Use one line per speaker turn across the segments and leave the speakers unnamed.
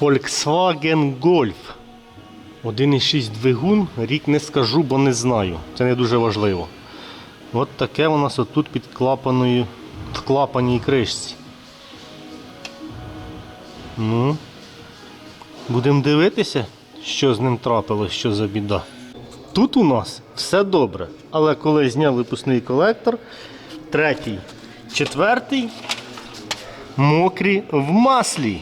Volkswagen Golf. 1,6 двигун, рік не скажу, бо не знаю. Це не дуже важливо. От таке у нас отут під клапаною, в клапаній кришці. Ну, будемо дивитися, що з ним трапилось, що за біда. Тут у нас все добре, але коли зняв випускний колектор, третій, четвертий, мокрі в маслі.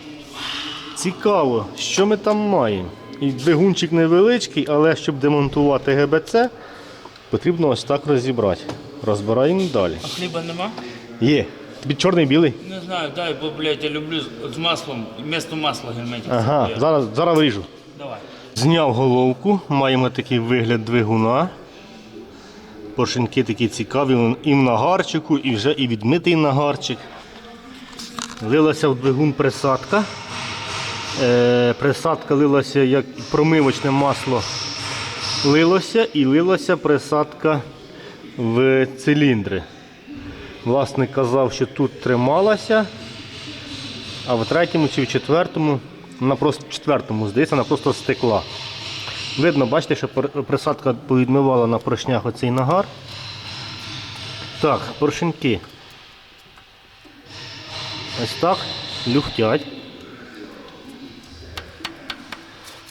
Цікаво, що ми там маємо. І двигунчик невеличкий, але щоб демонтувати ГБЦ, потрібно ось так розібрати. Розбираємо далі.
А хліба нема?
Є. Тобі чорний білий?
Не знаю, дай, бо, блядь, я люблю з- маслом, вместо масла герметик.
Ага, зараз, зараз вріжу.
Давай.
Зняв головку, маємо такий вигляд двигуна. Поршеньки такі цікаві, і в нагарчику, і вже і відмитий нагарчик. Лилася в двигун присадка. Е, присадка лилася як промивочне масло лилося і лилася присадка в циліндри. Власник казав, що тут трималася, а в третьому чи в четвертому, вона просто четвертому, здається, вона просто стекла. Видно, бачите, що присадка повідмивала на поршнях оцей нагар. Так, поршеньки. Ось так, люфтять.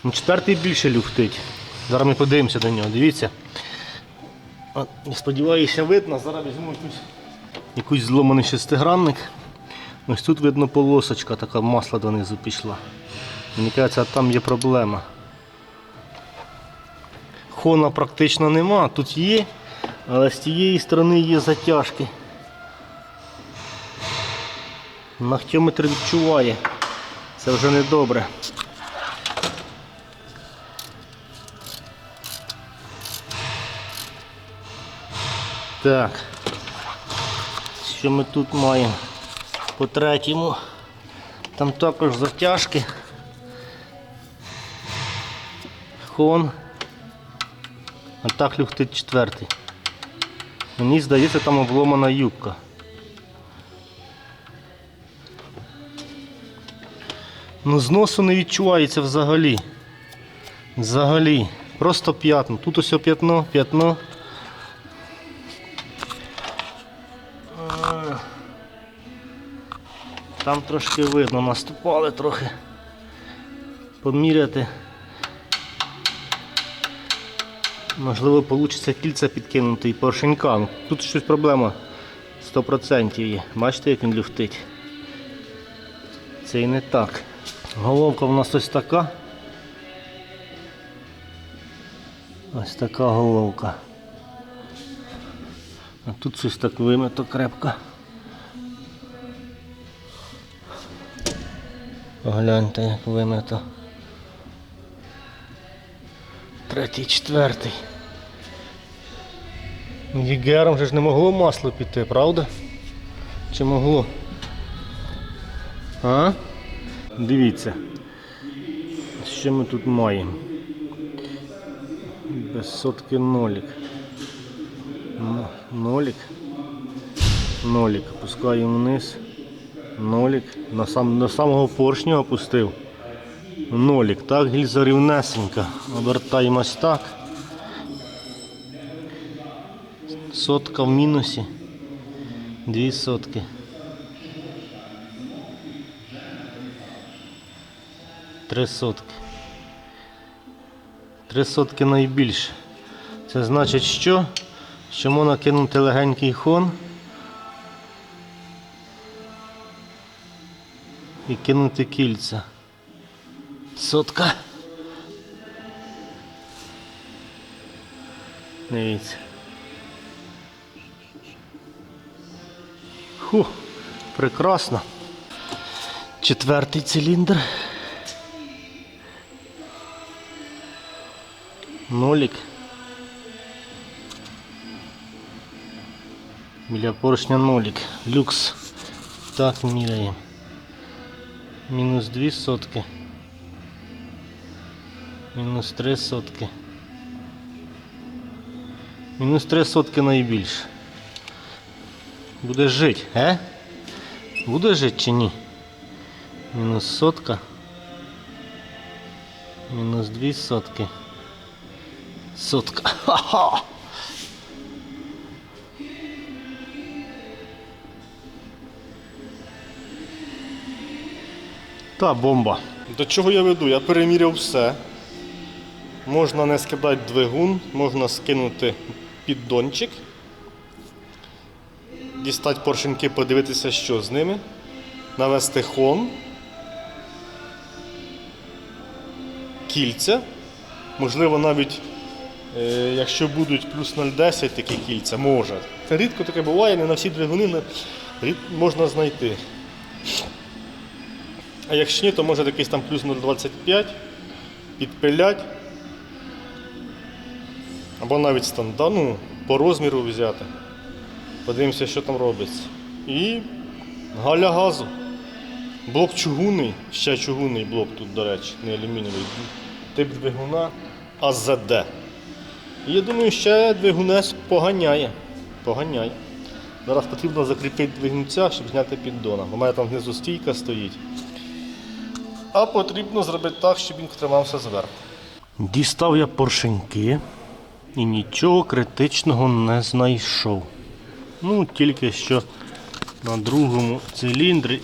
Ну, Четвертий більше люфтить. Зараз ми подивимося до нього, дивіться. От, сподіваюся, видно, зараз візьму якусь, якийсь зломаний шестигранник. Ось тут видно полосочка, така масла донизу пішла. Мені кажеться, там є проблема. Хона практично нема, тут є, але з тієї сторони є затяжки. Нахтьометр відчуває. Це вже не добре. Так. Що ми тут маємо? По третьому. Там також затяжки. Хон. А так люфтить четвертий. Мені здається, там обломана юбка. Ну, зносу не відчувається взагалі. Взагалі. Просто п'ятно. Тут ось п'ятно, п'ятно. Там трошки видно, наступали трохи. Поміряти. Можливо, вийде кільця підкинути і поршенька. Ну, Тут щось проблема 100% є. Бачите, як він люфтить? Це і не так. Головка в нас ось така. Ось така головка. А тут щось так вимито крепко. Погляньте, як вимито. Третій, четвертий. Єгером же ж не могло масло піти, правда? Чи могло? А? Дивіться. Що ми тут маємо? Без сотки нолік. Нолік. Нолік. Опускаємо вниз. Нолік. На сам, до самого поршня опустив. Нолік. Так, гільза рівнесенька. Обертаємось так. Сотка в мінусі. Дві сотки. Три сотки. Три сотки найбільше. Це значить що? Що можна кинути легенький хон і кинути кільця. Сотка. Дивіться. Ху, прекрасно. Четвертий циліндр. Нолік. Біля поршня нолік. Люкс. Так міряємо. Мінус дві сотки. Мінус три сотки. Мінус три сотки найбільше. Буде жити, е? Буде жити чи ні? Мінус сотка. Мінус дві сотки. Сотка. Ха-ха! Та бомба. До чого я веду? Я переміряв все. Можна не скидати двигун, можна скинути піддончик, дістати поршеньки, подивитися, що з ними, навести хон, кільця. Можливо, навіть е, якщо будуть плюс 0,10 такі кільця, може. Це рідко таке буває, не на всі двигуни можна знайти. А якщо ні, то може якийсь там плюс 0,25 підпилять. Або навіть стандарт, ну, по розміру взяти. Подивимося, що там робиться. І галя газу. Блок чугунний, ще чугунний блок тут, до речі, не алюмінієвий. Тип двигуна АЗД. І я думаю, ще двигунець поганяє. Поганяє. Зараз потрібно закріпити двигунця, щоб зняти піддона. У мене там внизу стійка стоїть. А потрібно зробити так, щоб він тримався зверху. Дістав я поршеньки і нічого критичного не знайшов. Ну, тільки що на другому циліндрі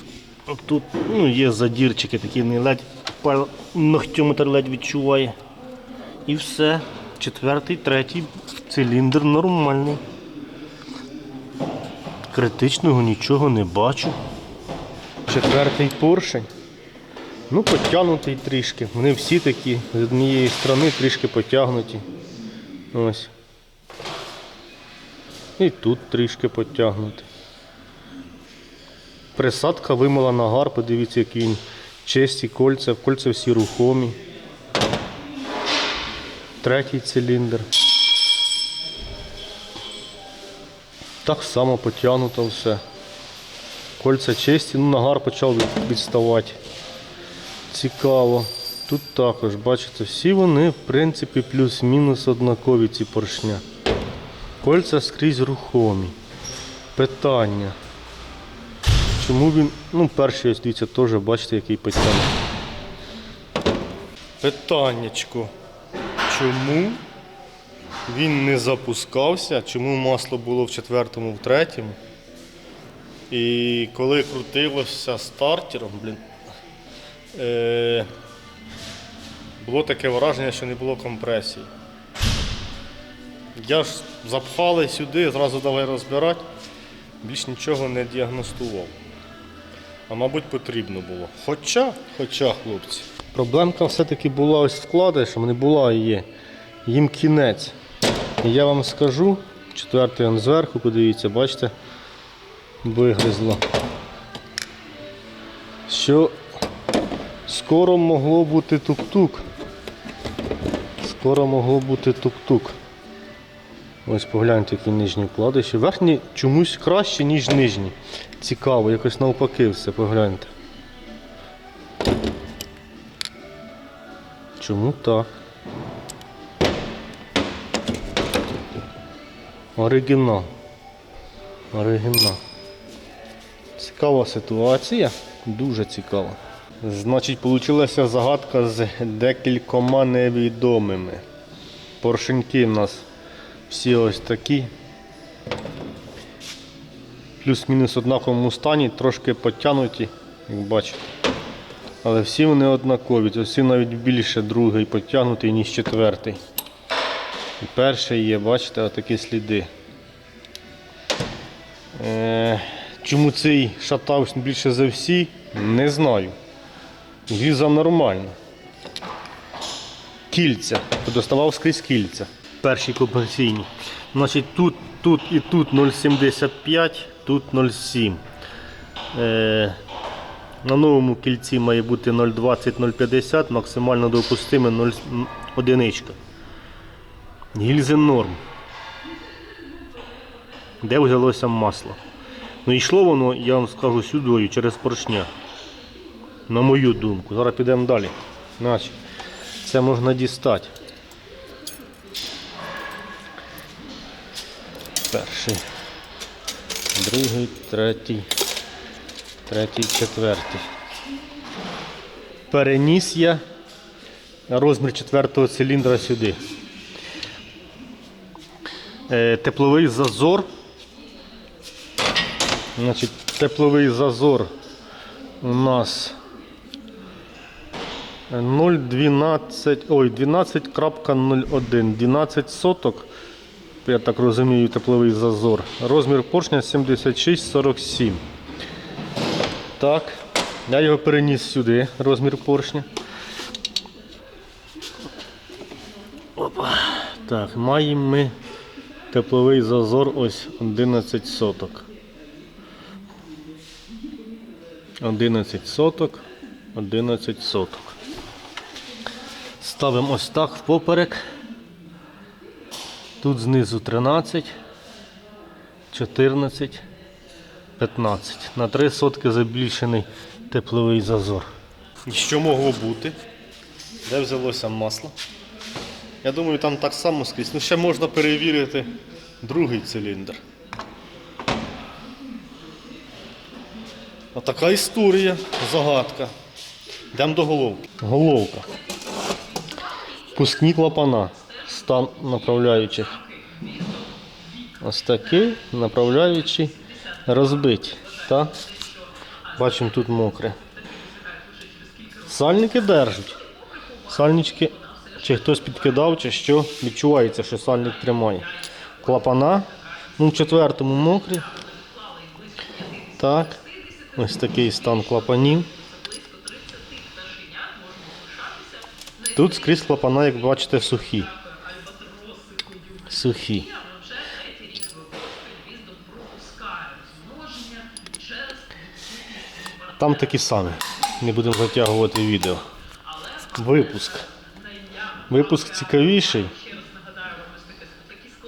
тут ну, є задірчики, такі не ледь ногтьометр ледь відчуває. І все. Четвертий, третій циліндр нормальний. Критичного нічого не бачу. Четвертий поршень. Ну, потягнутий трішки. Вони всі такі з однієї сторони трішки потягнуті. Ось. І тут трішки потягнутий. Присадка вимила нагар, подивіться, які він чисті кольця, кольця всі рухомі. Третій циліндр. Так само потягнуто все. Кольця чисті, ну нагар почав відставати. Цікаво. Тут також, бачите, всі вони, в принципі, плюс-мінус однакові ці поршня. Кольця скрізь рухомі. Питання. Чому він. Ну, перший ось дивіться, теж бачите, який потягнутий. Питаннячко. Чому він не запускався? Чому масло було в четвертому, в третьому? І коли крутилося стартером, блін, е, було таке враження, що не було компресії. Я ж запхали сюди, зразу давай розбирати, більш нічого не діагностував. А мабуть потрібно було. Хоча, хоча, хлопці. Проблемка все-таки була ось вкладиш, не була є. Їм кінець. І я вам скажу, четвертий он зверху, подивіться, бачите, вигризло. Що скоро могло бути тук-тук. Скоро могло бути тук-тук. Ось погляньте, які нижні вкладиші. Верхні чомусь краще, ніж нижні. Цікаво, якось навпаки все, погляньте. Чому так? Оригінал. Оригінал. Цікава ситуація, дуже цікава. Значить, вийшла загадка з декількома невідомими. Поршеньки в нас всі ось такі. Плюс-мінус однаковому стані, трошки потягнуті, як бачите. Але всі вони однакові. Всі навіть більше другий потягнутий, ніж четвертий. І перший є, бачите, отакі сліди. Е, чому цей шатався більше за всі, не знаю. Віза нормально. Кільця. Доставав скрізь кільця. Перші компресійні. Значить, тут, тут і тут 0,75, тут 0,7. Е, на новому кільці має бути 0,20-0,50, максимально допустиме 0,1. Гільзи норм. Де взялося масло? Ну йшло воно, я вам скажу, сюдою через поршня. На мою думку. Зараз підемо далі. Значить, це можна дістати. Перший, другий, третій, третій, четвертий. Переніс я розмір четвертого циліндра сюди. Е, тепловий зазор. Значить, тепловий зазор у нас 0,12, ой, 12.01, 12 соток, я так розумію, тепловий зазор. Розмір поршня 76,47. Так, я його переніс сюди, розмір поршня. Опа. Так, маємо ми тепловий зазор ось 11 соток. 11 соток, 11 соток. Ставимо ось так впоперек. Тут знизу 13, 14, 15. На 3 сотки забільшений тепловий зазор. І що могло бути? Де взялося масло? Я думаю, там так само скрізь. Ну ще можна перевірити другий циліндр. Отака історія, загадка. Йдемо до головки. Головка. Пускні клапана. Стан направляючих. Ось такий направляючий розбиті. Так? Бачимо тут мокре. Сальники держать. Сальнички, чи хтось підкидав, чи що, відчувається, що сальник тримає. Клапана. Ну, в четвертому мокрі. Так. Ось такий стан клапанів. Тут скрізь клапана, як бачите, сухі. Сухі. Там такі самі. Не будемо затягувати відео. Випуск. Випуск цікавіший.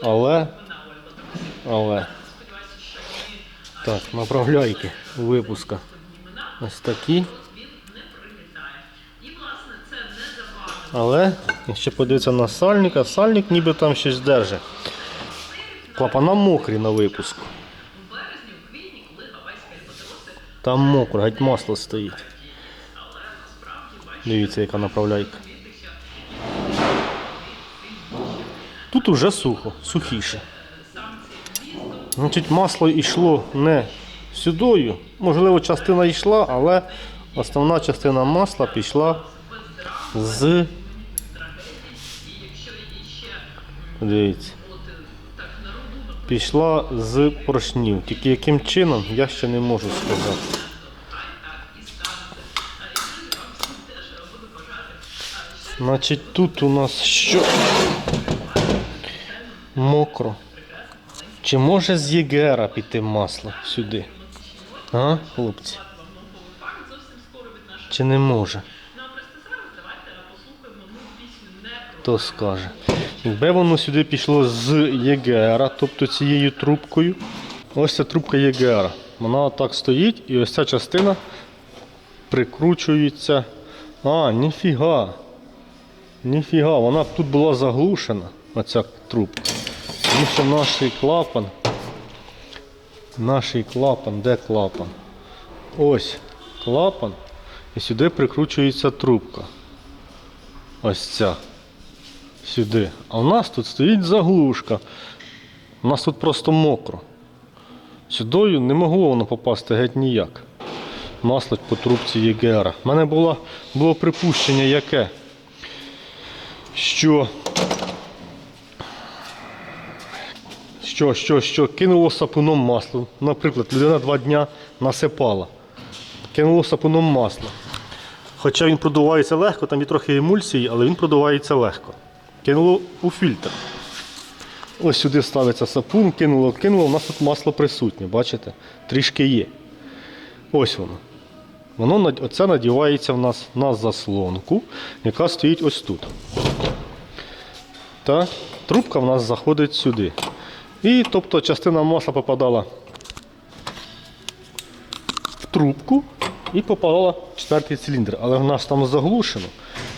Але. Але. Так, направляйки випуска. Ось такі. Але, якщо подивитися на сальника, сальник ніби там щось держить. Клапана мокрі на випуску. Там мокро, геть масло стоїть. Дивіться, яка направляйка. Тут уже сухо, сухіше. Значить, масло йшло не сюдою. Можливо, частина йшла, але основна частина масла пішла з. Дивіться. Пішла з поршнів. Тільки яким чином, я ще не можу сказати. Значить, тут у нас що? Мокро. Чи може з Єгера піти масло сюди? А, хлопці? Чи не може? Хто скаже? Якби воно сюди пішло з ЄГР, тобто цією трубкою. Ось ця трубка ЄГР. Вона отак стоїть і ось ця частина прикручується. А, ніфіга. Ніфіга, вона тут була заглушена, оця трубка. Тому що наш клапан. Наш клапан, де клапан? Ось клапан. І сюди прикручується трубка. Ось ця. Сюди. А в нас тут стоїть заглушка. У нас тут просто мокро. Сюдою не могло воно попасти геть ніяк. Масло по трубці ЄГР. У мене було, було припущення яке? Що що, що, що кинуло сапуном масло. Наприклад, людина два дня насипала. Кинуло сапуном масло. Хоча він продувається легко, там є трохи емульсії, але він продувається легко. Кинуло у фільтр. Ось сюди ставиться сапун, кинуло, кинуло, у нас тут масло присутнє, бачите? Трішки є. Ось воно. Воно оце надівається в нас на заслонку, яка стоїть ось тут. Та трубка в нас заходить сюди. І тобто частина масла попадала в трубку і попадала в четвертий циліндр. Але в нас там заглушено,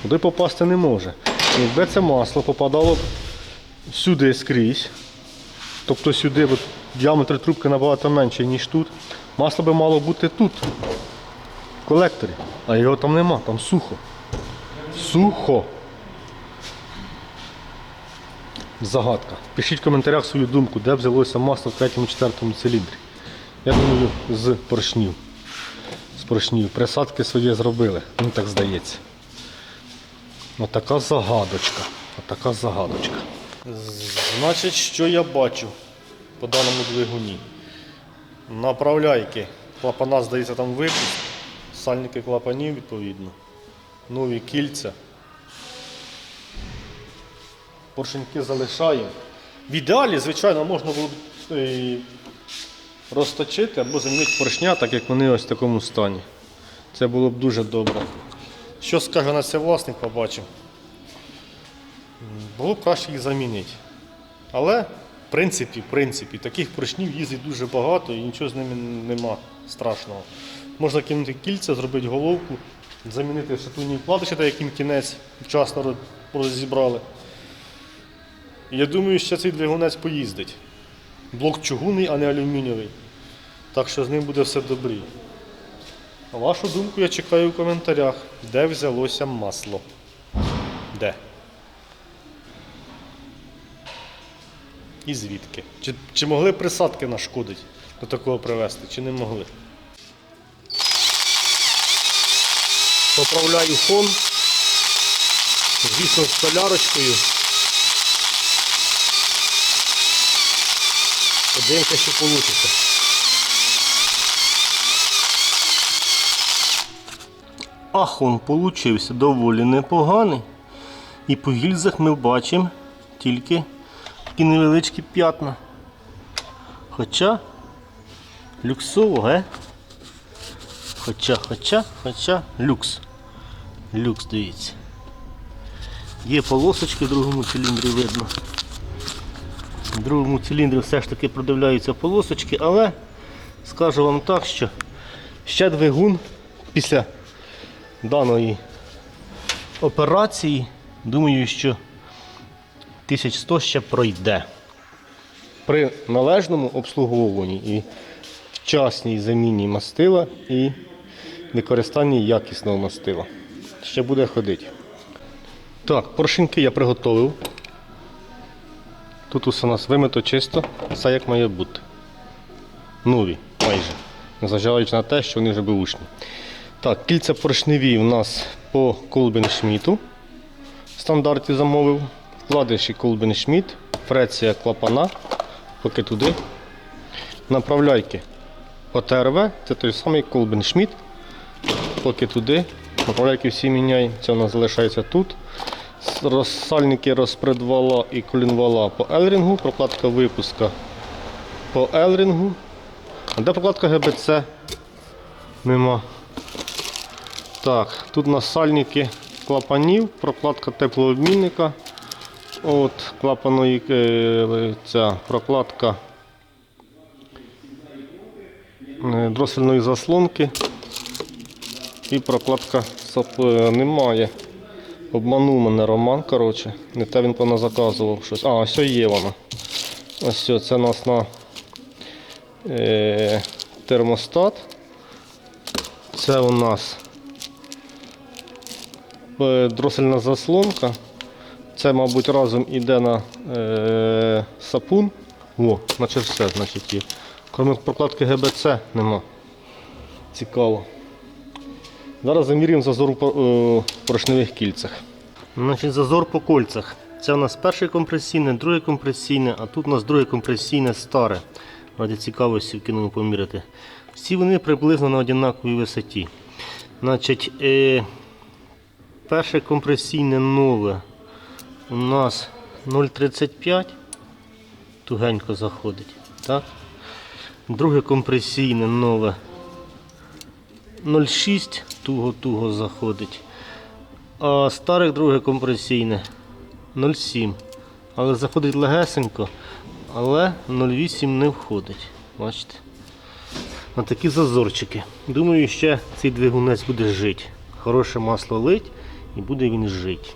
туди попасти не може. Якби це масло попадало б сюди скрізь, тобто сюди от, діаметр трубки набагато менший, ніж тут, масло би мало бути тут, в колекторі. А його там нема, там сухо. Сухо. Загадка. Пишіть в коментарях свою думку, де взялося масло в третьому четвертому циліндрі. Я думаю, з поршнів. З поршнів. Присадки своє зробили, мені так здається. Отака загадочка. Отака загадочка. Значить, що я бачу по даному двигуні? Направляйки. Клапана, здається, там випуск. Сальники клапанів, відповідно. Нові кільця. Поршеньки залишаємо. В ідеалі, звичайно, можна було б е, розточити або замінити поршня, так як вони ось в такому стані. Це було б дуже добре. Що скаже на це власник, побачимо. Було б краще їх замінити. Але, в принципі, в принципі, таких поршнів їздить дуже багато і нічого з ними нема страшного. Можна кинути кільця, зробити головку, замінити шатунні вкладиші, та яким кінець вчасно розібрали. Я думаю, що цей двигунець поїздить. Блок чугунний, а не алюмінієвий. Так що з ним буде все добрі. Вашу думку я чекаю в коментарях, де взялося масло. Де? І звідки? Чи, чи могли присадки нашкодити до такого привезти, чи не могли? Поправляю фон. Звісно, з солярочкою. Подивимося, що вийде. Ахон получився доволі непоганий. І по гільзах ми бачимо тільки такі невеличкі п'ятна. Хоча люксово, ге? Хоча, хоча, хоча люкс. Люкс, дивіться. Є полосочки в другому циліндрі видно. В другому циліндрі все ж таки продивляються полосочки, але скажу вам так, що ще двигун після даної операції, думаю, що 1100 ще пройде. При належному обслуговуванні і вчасній заміні мастила і використанні якісного мастила. Ще буде ходити. Так, поршеньки я приготовив. Тут усе у нас вимито чисто, все як має бути. Нові, майже. Незважаючи на те, що вони вже бушні. Так, кільця поршневі у нас по Колбін Шміту. В стандарті замовив. Вкладиші Колбін Шміт, фреція клапана, поки туди. Направляйки ОТРВ, це той самий Колбін Шміт, поки туди. Направляйки всі міняємо, це у нас залишається тут. Розсальники розпредвала і колінвала по Елрінгу, прокладка випуска по Елрінгу. А де прокладка ГБЦ? Нема. Так, тут у нас сальники клапанів, прокладка теплообмінника. От клапаної е, ця прокладка е, дросельної заслонки і прокладка е, немає. Обманув мене Роман, коротше. Не те він певно заказував щось. А, ось є вона. Ось все, це у нас на е, термостат. Це у нас дросельна заслонка. Це, мабуть, разом іде на е, сапун. О, наче все, значить є. Крім прокладки ГБЦ нема. Цікаво. Зараз замірюємо зазор по- е, поршневих кільцях. Значить, зазор по кольцях. Це у нас перше компресійне, друге компресійне, а тут у нас друге компресійне старе. Ради цікавості вкинемо поміряти. Всі вони приблизно на однаковій висоті. Значить, е, перше компресійне нове у нас 0,35. Тугенько заходить. Так? Друге компресійне нове 0,6 туго-туго заходить. А старих друге компресійне 0,7. Але заходить легесенько, але 0,8 не входить. Бачите? На такі зазорчики. Думаю, ще цей двигунець буде жити. Хороше масло лить і буде він жити.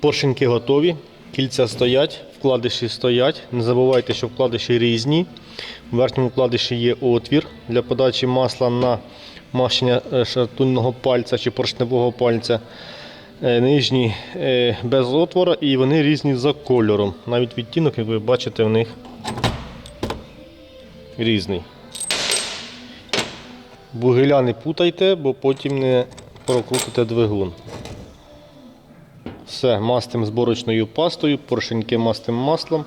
Поршеньки готові, кільця стоять, вкладиші стоять. Не забувайте, що вкладиші різні. В верхньому вкладиші є отвір для подачі масла на мащення е, шатунного пальця чи поршневого пальця. Е, Нижні е, без отвора і вони різні за кольором. Навіть відтінок, як ви бачите, в них різний. Бугеля не путайте, бо потім не прокрутите двигун. Все, мастим зборочною пастою, поршеньки мастим маслом.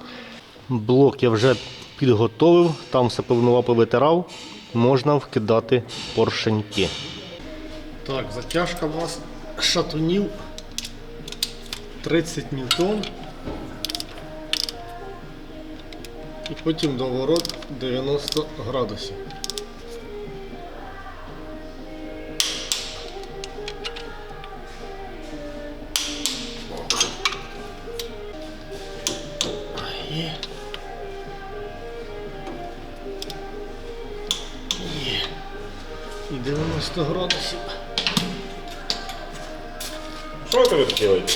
Блок я вже підготовив, там все повнова повитирав, можна вкидати поршеньки. Так, затяжка у нас шатунів 30 ньютон. І потім доворот 90 градусів. 90 градусів.
Що ви тут робите?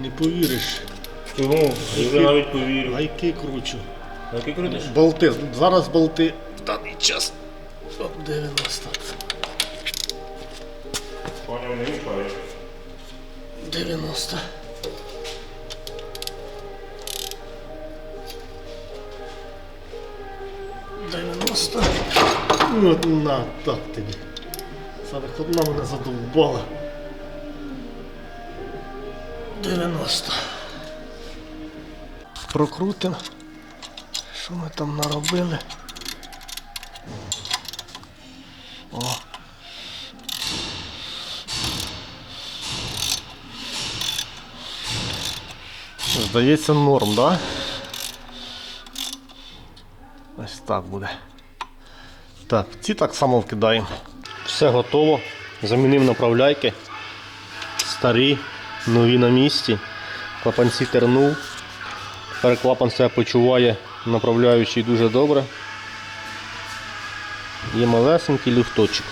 Не повіриш.
Чому? Я вже навіть повірю.
Гайки кручу.
Який крутиш?
Болти. Зараз болти в даний час. Оп, 90.
Поняв, не мішаєш.
90. Дев'яносто. От на так тобі. Саме одна мене задовбала. 90. Прокрутимо. Що ми там наробили? О. Здається, норм, да? Ось так буде. Так, ці так само вкидаємо. Все готово. Замінив направляйки. Старі, нові на місці. Клапанці тернув. Тепер клапан себе почуває направляючий дуже добре. Є малесенький люфточок.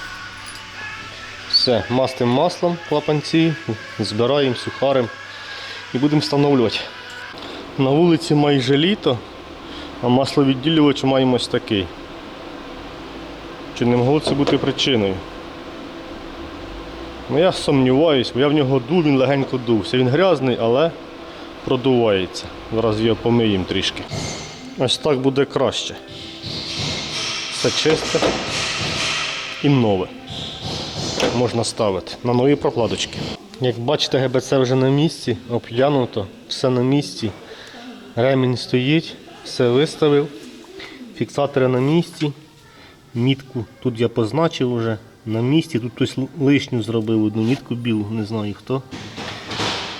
Все, мастим маслом клапанці, збираємо, сухарим і будемо встановлювати. На вулиці майже літо, а масловідділювач маємо ось такий. Чи не могло це бути причиною? Ну я сумніваюсь, бо я в нього дув, він легенько дувся. Він грязний, але продувається. Зараз його помиємо трішки. Ось так буде краще. Все чисте і нове. Можна ставити на нові прокладочки. Як бачите, ГБЦ вже на місці, обглянуто, все на місці. Ремінь стоїть, все виставив. Фіксатори на місці. Мітку тут я позначив вже на місці. Тут хтось лишню зробив одну мітку білу, не знаю хто.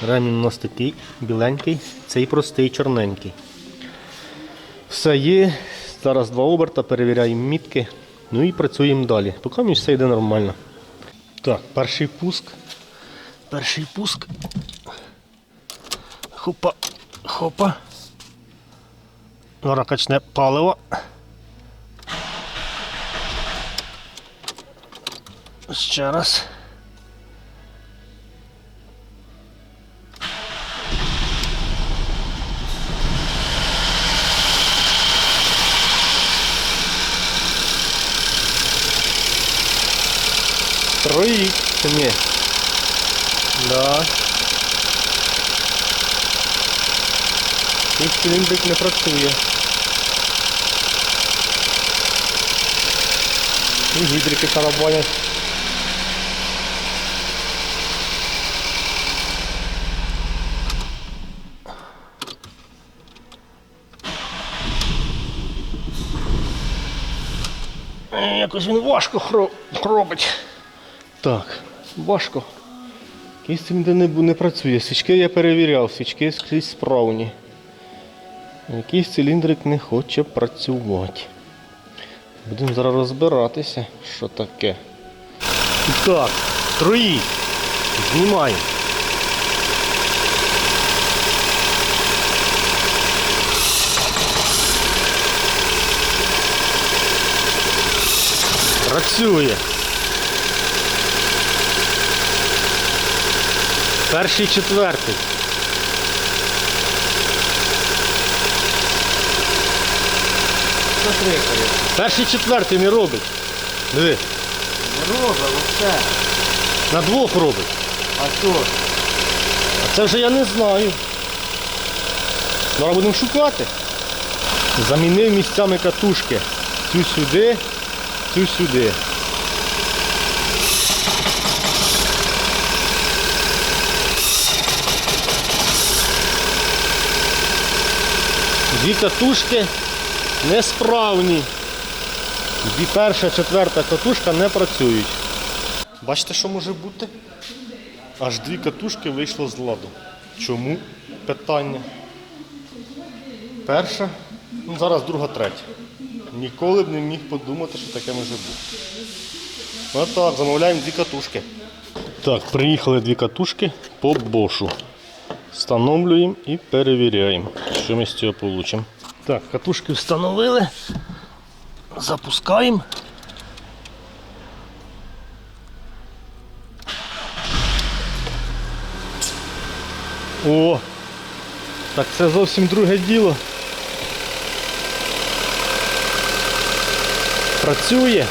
Ремінь у нас такий біленький, цей простий чорненький. Все є. Зараз два оберта, перевіряємо мітки. Ну і працюємо далі. Поки мені все йде нормально. Так, перший пуск. Перший пуск. Хопа, хопа. Зараз качне паливо. Ще раз. Троїть чи ні? Да. І циліндрик не працює. І гідрики тарабанять. Е, Якось він важко хро- робить. Так, важко. Якийсь циліндр не, не працює. Свічки я перевіряв, свічки скрізь справні. Якийсь циліндрик не хоче працювати. Будемо зараз розбиратися, що таке. І так, троїть. Знімаємо. Працює. Перший четвертий. Перший четвертий не робить. Диви.
Роба, все.
На двох робить. А що? А це вже я не знаю. Зараз будемо шукати. Замінив місцями катушки. Цю сюди, цю сюди. Дві катушки несправні. Дві перша, четверта катушка не працюють. Бачите, що може бути? Аж дві катушки вийшло з ладу. Чому? Питання. Перша, ну зараз друга, третя. Ніколи б не міг подумати, що таке може бути. Отак, замовляємо дві катушки. Так, приїхали дві катушки по бошу. Встановлюємо і перевіряємо, що ми з цього отримаємо. Так, катушки встановили. Запускаємо. О! Так це зовсім друге діло. Працює.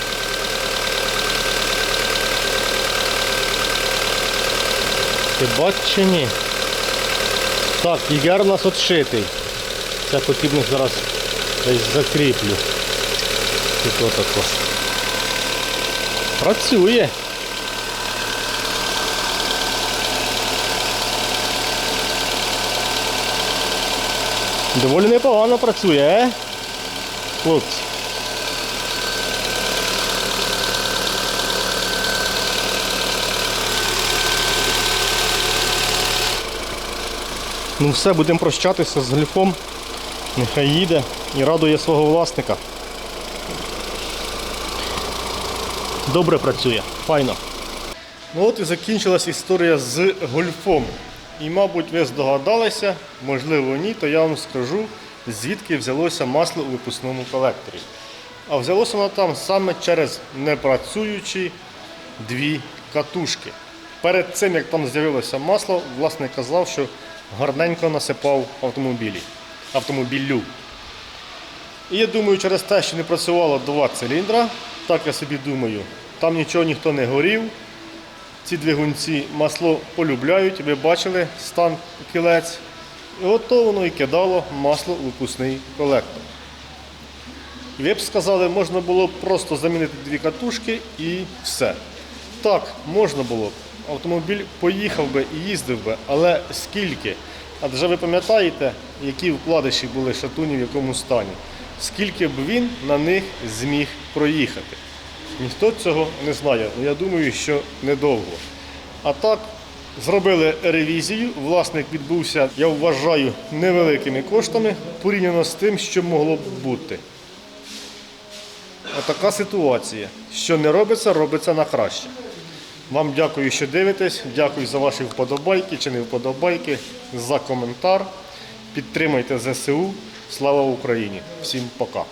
Ти бачиш чи ні? Так, ігер у нас отшитий. Це потрібно зараз десь закріплю. Тут отако. Працює. Доволі непогано працює, е? Хлопці. Ну все, будемо прощатися з гліфом. Нехай їде і радує свого власника. Добре працює, файно. Ну от і закінчилась історія з гольфом. І, мабуть, ви здогадалися, можливо, ні, то я вам скажу, звідки взялося масло у випускному колекторі. А взялося воно там саме через непрацюючі дві катушки. Перед цим, як там з'явилося масло, власник казав, що гарненько насипав автомобілі, автомобілю. І я думаю, через те, що не працювало два циліндра, так я собі думаю, там нічого ніхто не горів. Ці двигунці масло полюбляють, ви бачили стан кілець. І от воно і кидало масло у випускний колектор. Ви б сказали, можна було просто замінити дві катушки і все. Так, можна було. Автомобіль поїхав би і їздив би, але скільки? Адже ви пам'ятаєте, які вкладиші були шатуні в якому стані? Скільки б він на них зміг проїхати? Ніхто цього не знає. Ну, я думаю, що недовго. А так, зробили ревізію. Власник відбувся, я вважаю, невеликими коштами порівняно з тим, що могло б бути. Отака ситуація. Що не робиться, робиться на краще. Вам дякую, що дивитесь. Дякую за ваші вподобайки чи не вподобайки, за коментар. Підтримайте ЗСУ. Слава Україні! Всім пока!